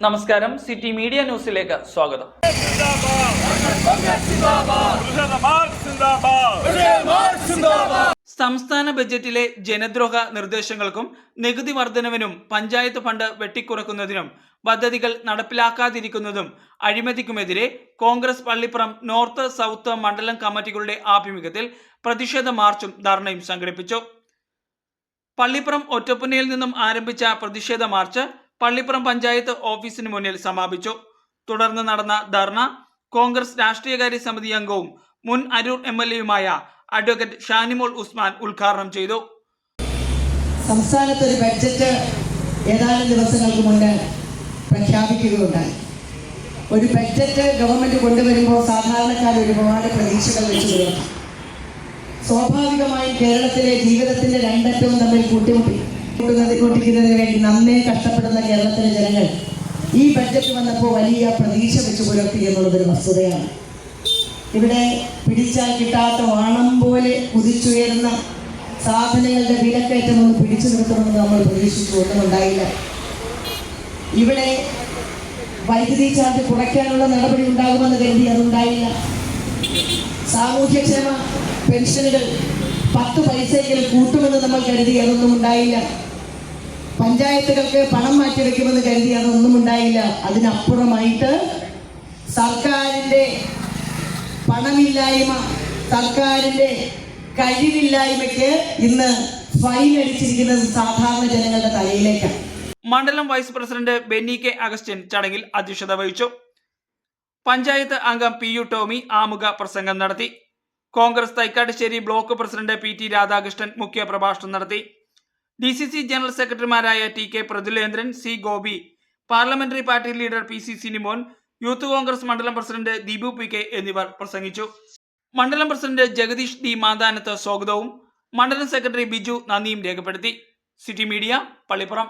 നമസ്കാരം city media ന്യൂസിലേക്ക് സ്വാഗതം. സംസ്ഥാന ബജറ്റിലെ ജനദ്രോഹ നിർദ്ദേശങ്ങൾക്കും നികുതി വർധനവിനും പഞ്ചായത്ത് ഫണ്ട് വെട്ടിക്കുറക്കുന്നതിനും പദ്ധതികൾ നടപ്പിലാക്കാതിരിക്കുന്നതും അഴിമതിക്കുമെതിരെ കോൺഗ്രസ് പള്ളിപ്പുറം നോർത്ത് സൗത്ത് മണ്ഡലം കമ്മിറ്റികളുടെ ആഭിമുഖ്യത്തിൽ പ്രതിഷേധ മാർച്ചും ധർണയും സംഘടിപ്പിച്ചു. പള്ളിപ്പുറം ഒറ്റപ്പുന്നയിൽ നിന്നും ആരംഭിച്ച പ്രതിഷേധ മാർച്ച് പള്ളിപ്പുറം പഞ്ചായത്ത് ഓഫീസിന് മുന്നിൽ സമാപിച്ചു. തുടർന്ന് നടന്ന ധർണ കോൺഗ്രസ് രാഷ്ട്രീയകാര്യ സമിതി അംഗവും മുൻ അരൂർ എം എൽ എയുമായ അഡ്വക്കേറ്റ് ഷാനിമോൾ ഉസ്മാൻ ഉദ്ഘാടനം ചെയ്തു. സംസ്ഥാനത്ത് ഒരു ബഡ്ജറ്റ് ഏതാനും ദിവസങ്ങൾക്ക് മുന്നേ പ്രഖ്യാപിക്കുകയുണ്ടായി. ഒരു ബഡ്ജറ്റ് ഗവൺമെന്റ് കൊണ്ടുവരുമ്പോൾ സാധാരണക്കാർ ഒരുപാട് പ്രതീക്ഷകൾ വെച്ചു സ്വാഭാവികമായും കേരളത്തിലെ ജീവിതത്തിന്റെ രണ്ടറ്റവും തമ്മിൽ കൂട്ടിമുട്ടി. കൂട്ടിക്കുന്നതിന് വേണ്ടി നന്നേ കഷ്ടപ്പെടുന്ന കേരളത്തിലെ ജനങ്ങൾ ഈ ബഡ്ജറ്റ് വന്നപ്പോൾ വലിയ പ്രതീക്ഷ വെച്ച് പുലർത്തി എന്നുള്ളതൊരു വസ്തുതയാണ്. ഇവിടെ പിടിച്ചാൽ കിട്ടാത്ത വാണം പോലെ കുതിച്ചുയരുന്ന സാധനങ്ങളുടെ വിലക്കയറ്റം ഒന്ന് പിടിച്ചു നിർത്തണമെന്ന് നമ്മൾ പ്രതീക്ഷിച്ചു. ഒന്നും ഉണ്ടായില്ല. ഇവിടെ വൈദ്യുതി ചാർജ് കുറയ്ക്കാനുള്ള നടപടി ഉണ്ടാകുമെന്ന് കരുതി അതുണ്ടായില്ല. സാമൂഹ്യക്ഷേമ പെൻഷനുകൾ പത്ത് പൈസയെങ്കിലും കൂട്ടുമെന്ന് നമ്മൾ കരുതി അതൊന്നും ഉണ്ടായില്ല. പഞ്ചായത്തുകൾക്ക് പണം മാറ്റിവെക്കുമെന്ന് കരുതി അതൊന്നും ഉണ്ടായില്ല. അതിനപ്പുറമായിട്ട് സർക്കാരിന്റെ പണമില്ലായ്മ സർക്കാരിന്റെ കഴിവില്ലായ്മയ്ക്ക് ഇന്ന് ഫൈൻ അടിച്ചിരിക്കുന്നത് സാധാരണ ജനങ്ങളുടെ തലയിലേക്കാണ്. മണ്ഡലം vice president Benny K Augustine ചടങ്ങിൽ അധ്യക്ഷത വഹിച്ചു. പഞ്ചായത്ത് അംഗം പി യു ടോമി ആമുഖ പ്രസംഗം നടത്തി. Congress Thaikkattussery block president P T Radhakrishnan മുഖ്യ പ്രഭാഷണം നടത്തി. ഡി സി സി ജനറൽ സെക്രട്ടറിമാരായ T K Prathulendran C Gopi parliamentary party leader P C Sinimon youth Congress മണ്ഡലം പ്രസിഡന്റ് ദീപു പി കെ എന്നിവർ പ്രസംഗിച്ചു. മണ്ഡലം പ്രസിഡന്റ് ജഗദീഷ് ഡി മാതാനത്ത് സ്വാഗതവും. മണ്ഡലം സെക്രട്ടറി ബിജു നന്ദിയും രേഖപ്പെടുത്തി. City media Pallippuram